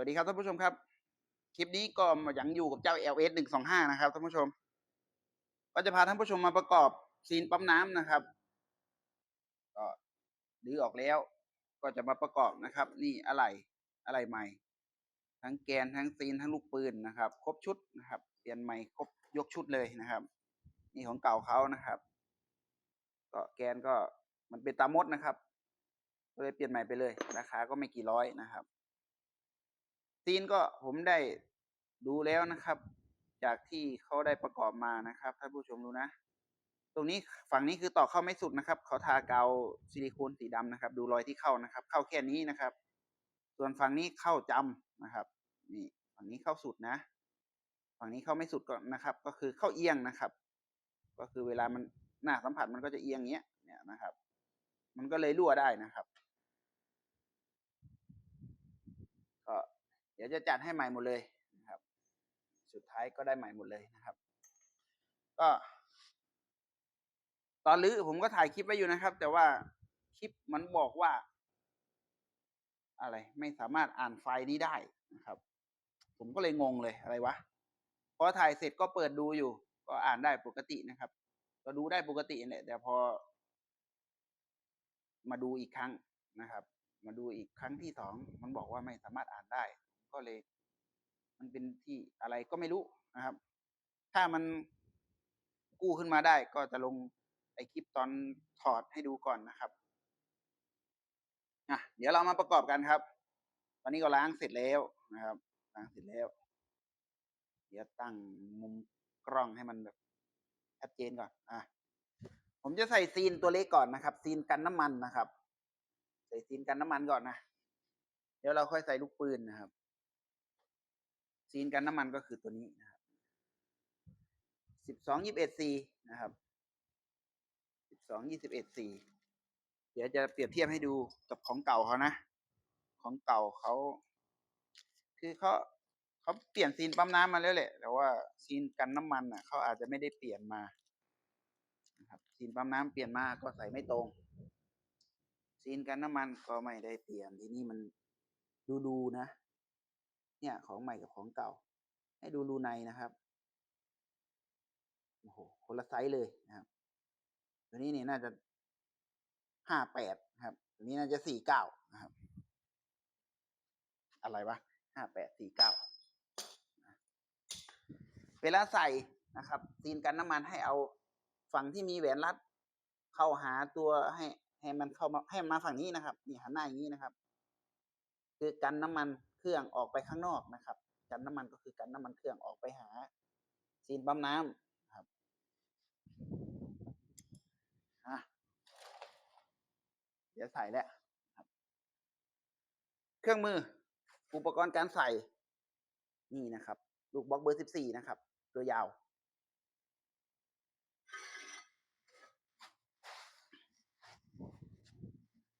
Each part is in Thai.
วัสดีครับท่านผู้ชมครับ คลิปนี้ก็ยังอยู่กับเจ้า LS หนึ่งสองห้านะครับท่านผู้ชม ก็จะพาท่านผู้ชมมาประกอบซีนปั๊มน้ำนะครับ ก็ดื้อออกแล้ว ก็จะมาประกอบนะครับ นี่อะไรอะไรใหม่ ทั้งแกนทั้งซีนทั้งลูกปืนนะครับ ครบชุดนะครับ เปลี่ยนใหม่ครบยกชุดเลยนะครับ นี่ของเก่าเขานะครับ ก็แกนก็มันเป็นตามดนะครับก็เลยเปลี่ยนใหม่ไปเลย ราคาก็ไม่กี่ร้อยนะครับ ซีนก็ผมได้ดูแล้วนะครับ จากที่เขาได้ประกอบมานะครับท่านผู้ชมดูนะ ตรงนี้ฝั่งนี้คือต่อเข้าไม่สุดนะครับเขาทากาวซิลิโคนสีดำนะครับ ดูรอยที่เข้านะครับ เข้าแค่นี้นะครับ ส่วนฝั่งนี้เข้าจำนะครับนี่ฝั่งนี้เข้าสุดนะ ฝั่งนี้เข้าไม่สุดก็นะครับ ก็คือเข้าเอียงนะครับ ก็คือเวลามันหน้าสัมผัสมันก็จะเอียงเงี้ยเนี่ยนะครับ มันก็เลยรั่วได้นะครับ ก็เดี๋ ยวจะจัดให้ใหม่หมดเลยนะครับ สุดท้ายก็ได้ใหม่หมดเลยนะครับ ก็ตอนรื้อผมก็ถ่ายคลิปไว้อยู่นะครับ แต่ว่าคลิปมันบอกว่า อะไร ไม่สามารถอ่านไฟล์นี้ได้นะครับ ผมก็เลยงงเลยอะไรวะพอถ่ายเสร็จก็เปิดดูอยู่ ก็อ่านได้ปกตินะครับ ก็ดูได้ปกติแหละแต่พอ มาดูอีกครั้งนะครับ มาดูอีกครั้งที่สองมันบอกว่าไม่สามารถอ่านได้ ก็เลย มันเป็นที่อะไรก็ไม่รู้นะครับ ถ้ามันกู้ขึ้นมาได้ก็จะลงไอคลิปตอนถอดให้ดูก่อนนะครับอะเดี๋ยวเรามาประกอบกันครับ ตอนนี้ก็ล้างเสร็จแล้วนะครับ ล้างเสร็จแล้ว เดี๋ยวตั้งมุมกล้องให้มันแบบชัดเจนก่อน อะ ผมจะใส่ซีนตัวเล็กก่อนนะครับ ซีนกันน้ำมันนะครับ ใส่ซีนกันน้ำมันก่อนนะ เดี๋ยวเราค่อยใส่ลูกปืนนะครับ ซีนกันน้ำมันก็คือตัวนี้นะครับสิบสองยี่สิบเอ็ดซีนะครับสิบสองยี่สิบเอ็ดซีเดี๋ยวจะเปรียบเทียบให้ดูกับของเก่าเขานะ ของเก่าเขา คือเขาเขาเปลี่ยนซีนปั๊มน้ำมาแล้วแหละ แต่ว่าซีนกันน้ำมันอะเขาอาจจะไม่ได้เปลี่ยนมานะครับซีนปั๊มน้ำเปลี่ยนมาก็ใส่ไม่ตรง ซีนกันน้ำมันก็ไม่ได้เปลี่ยนทีนี่มันดูดูนะ เนี่ยของใหม่กับของเก่า ให้ดูรูในนะครับโอ้โหคนละไซส์เลยนะครับ ตัวนี้เนี่ยน่าจะห้าแปดครับ ตัวนี้น่าจะสี่เก้านะครับ อะไรวะห้าแปดสี่เก้าเวลาใส่นะครับซีนกันน้ำมันให้เอาฝั่งที่มีแหวนรัด เข้าหาตัวให้ให้มันเข้ามาให้มันมาฝั่งนี้นะครับ นี่หันหน้าอย่างนี้นะครับ คือกันน้ำมัน เครื่องออกไปข้างนอกนะครับ กันน้ำมันก็คือกันน้ำมันเครื่องออกไปหาซีนปั๊มน้ำนะครับอะเดี๋ยวใส่แล้วครับ เครื่องมืออุปกรณ์การใส่ นี่นะครับ ลูกบล็อกเบอร์สิบสี่นะครับ ตัวยาว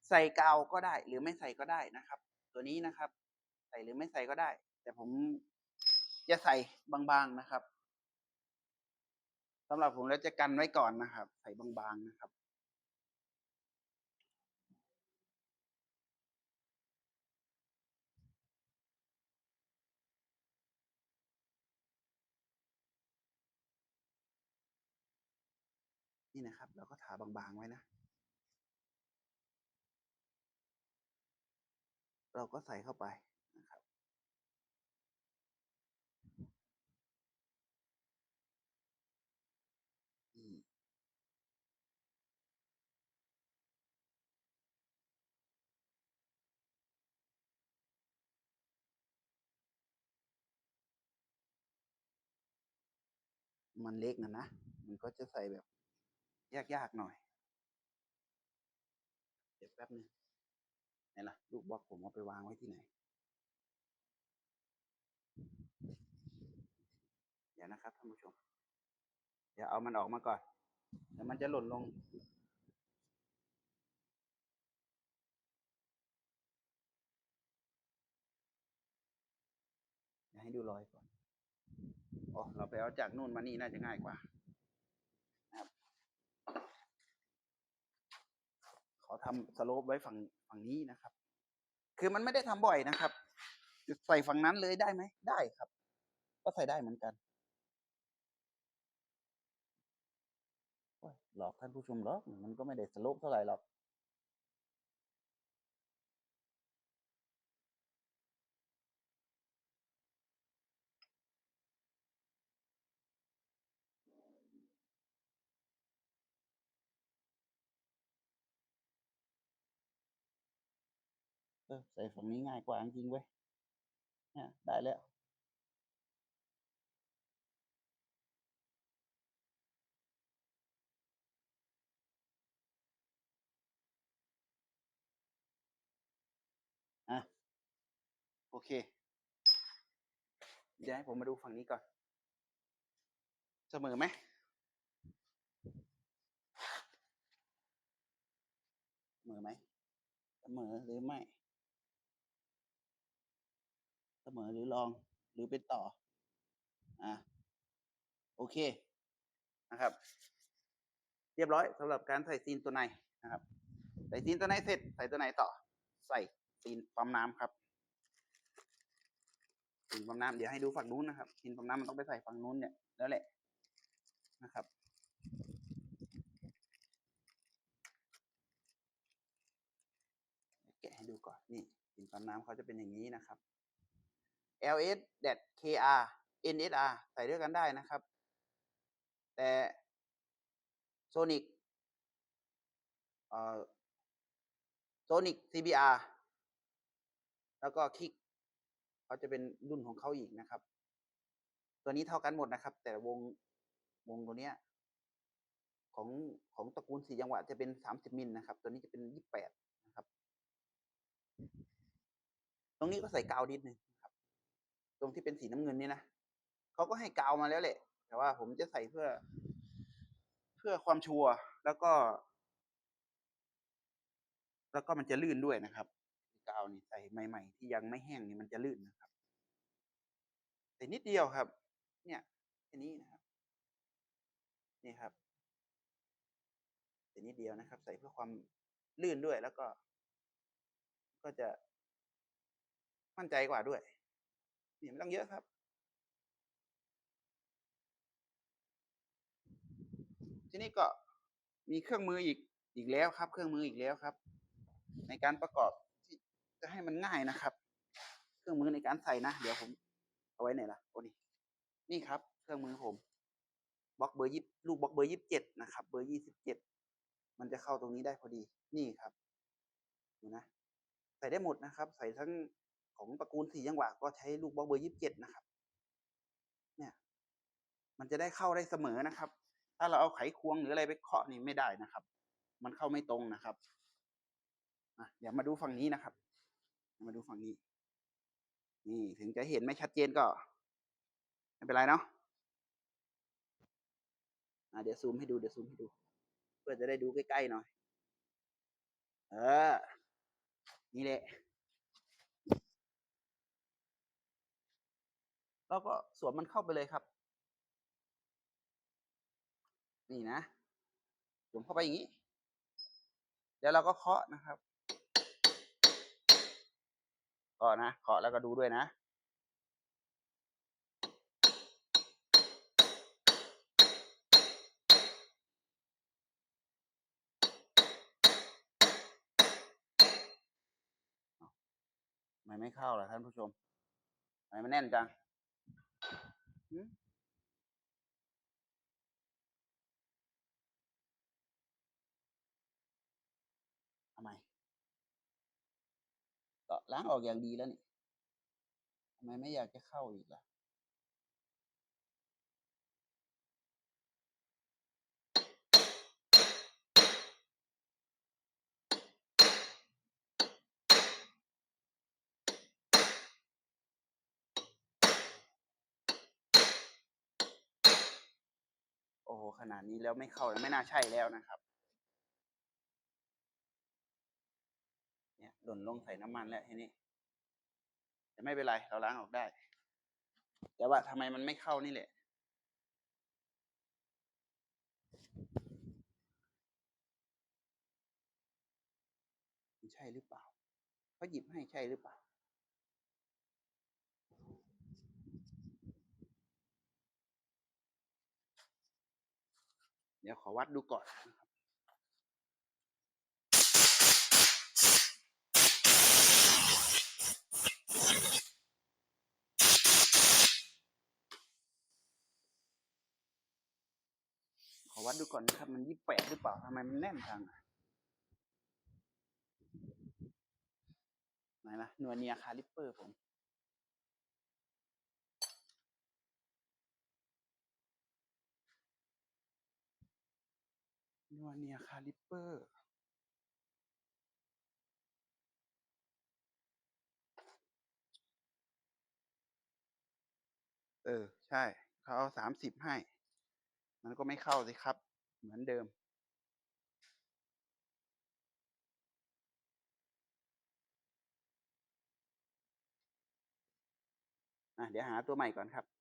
ใส่กาวก็ได้หรือไม่ใส่ก็ได้นะครับ ตัวนี้นะครับ หรือไม่ใส่ก็ได้ แต่ผมจะใส่บางๆนะครับสำหรับผมแล้วจะกันไว้ก่อนนะครับ ใส่บางๆนะครับนี่นะครับเราก็ทาบางๆไว้นะ เราก็ใส่เข้าไปนะครับ อืม มันเล็กนะนะ มันก็จะใส่แบบยากๆหน่อย เดี๋ยวแป๊บนึงไหนล่ะ ลูกบล็อกผมเอาไปวางไว้ที่ไหน เดี๋ยวนะครับท่านผู้ชม เดี๋ยวเอามันออกมาก่อนเดี๋ยวมันจะหล่นลงให้ดูรอยก่อน อ๋อเราไปเอาจากนู่นมานี่น่าจะง่ายกว่านะครับ ขอทำสโลปไว้ฝั่งฝั่งนี้นะครับ คือมันไม่ได้ทำบ่อยนะครับใส่ฝั่งนั้นเลยได้ไหมได้ครับ ก็ใส่ได้เหมือนกันหลอกท่านผู้ชมหรอกมันก็ไม่ได้สโลปเท่าไหร่หรอก เออใส่ฝั่งนี้ง่ายกว่าจริงเว้ยเนี่ยได้แล้วอะโอเค เดี๋ยวให้ผมมาดูฝั่งนี้ก่อน เสมอไหมเสมอไหมเสมอหรือไม่ สมอหรือลองหรือเป็นต่อ อะโอเคนะครับ เรียบร้อยสำหรับการใส่ซีนตัวในนะครับ ใส่ซีนตัวในเสร็จใส่ตัวในต่อ ใส่ซีนปั๊มน้ำครับซีนปั๊มน้ำเดี๋ยวให้ดูฝั่งนู้นนะครับซีนปั๊มน้ำมันต้องไปใส่ฝั่งนู้นเนี่ยแล้วแหละนะครับแกะให้ดูก่อนนี่ซีนปั๊มน้ำเขาจะเป็นอย่างนี้นะครับ ls kr nsr ใส่ด้วยกันได้นะครับ แต่โซนิกเอ่อโซนิก CBR แล้วก็คิกเขาจะเป็นรุ่นของเขาอีกนะครับ ตัวนี้เท่ากันหมดนะครับ แต่วงวงตัวเนี้ยของของตระกูลสี่จังหวะจะเป็นสามสิบมิลนะครับ ตัวนี้จะเป็นยี่สิบแปดนะครับ ตรงนี้ก็ใส่กาวนิดนึง ตรงที่เป็นสีน้ำเงินนี่นะเขาก็ให้กาวมาแล้วแหละ แต่ว่าผมจะใส่เพื่อ เพื่อความชัวร์แล้วก็ แล้วก็มันจะลื่นด้วยนะครับกาวนี่ใส่ใหม่ ๆ ที่ยังไม่แห้งนี่มันจะลื่นนะครับแต่นิดเดียวครับ เนี่ยแค่นี้นะครับ นี่ครับแต่นิดเดียวนะครับ ใส่เพื่อความลื่นด้วยแล้วก็ ก็จะมั่นใจกว่าด้วย เนี่ไม่ต้องเยอะครับ ทีนี้ก็มีเครื่องมืออีกอีกแล้วครับ เครื่องมืออีกแล้วครับ ในการประกอบที่จะให้มันง่ายนะครับ เครื่องมือในการใส่นะ เดี๋ยวผมเอาไว้ไหนล่ะโอ้นี่นี่ครับ เครื่องมือผมบล็อกเบอร์ยี่ลูกบล็อกเบอร์ยี่สิบเจ็ดนะครับ เบอร์ยี่สิบเจ็ดมันจะเข้าตรงนี้ได้พอดี นี่ครับดูนะ ใส่ได้หมดนะครับ ใส่ทั้ง ของตระกูลสี่จังหวะก็ใช้ลูกบล็อกเบอร์ยี่สิบเจ็ดนะครับ เนี่ย มันจะได้เข้าได้เสมอนะครับ ถ้าเราเอาไขควงหรืออะไรไปเคาะนี่ไม่ได้นะครับ มันเข้าไม่ตรงนะครับอะเดี๋ยวมาดูฝั่งนี้นะครับ มาดูฝั่งนี้ นี่ถึงจะเห็นไม่ชัดเจนก็ไม่เป็นไรเนาะอะเดี๋ยวซูมให้ดูเดี๋ยวซูมให้ดู เพื่อจะได้ดูใกล้ๆหน่อย เออ นี่แหละ แล้วก็สวมมันเข้าไปเลยครับ นี่นะสวมเข้าไปอย่างนี้ เดี๋ยวเราก็เคาะนะครับเคาะนะเคาะแล้วก็ดูด้วยนะทำไมไม่เข้าล่ะท่านผู้ชมทำไมมันแน่นจัง ทำไมก็ล้างออกอย่างดีแล้วนี่ทำไมไม่อยากจะเข้าอีกล่ะ โอ้โหขนาดนี้แล้วไม่เข้าแล้วไม่น่าใช่แล้วนะครับ เนี่ยหล่นลงใส่น้ำมันแล้วทีนี้แต่ไม่เป็นไรเราล้างออกได้ แต่ว่าทำไมมันไม่เข้านี่แหละมันใช่หรือเปล่าเขาหยิบให้ใช่หรือเปล่า ดี๋ยวขอวัดดูก่อนนะครับขอวัดดูก่อนนะครับ มันยี่แปดหรือเปล่าทำไมมันแน่นจังอะไหนนะนัวเนียคาลิปเปอร์ผม นัวเนียคาลิปเปอร์เออ ใช่ เขาเอาสามสิบให้ มันก็ไม่เข้าสิครับ เหมือนเดิม อะ เดี๋ยวหาตัวใหม่ก่อนครับ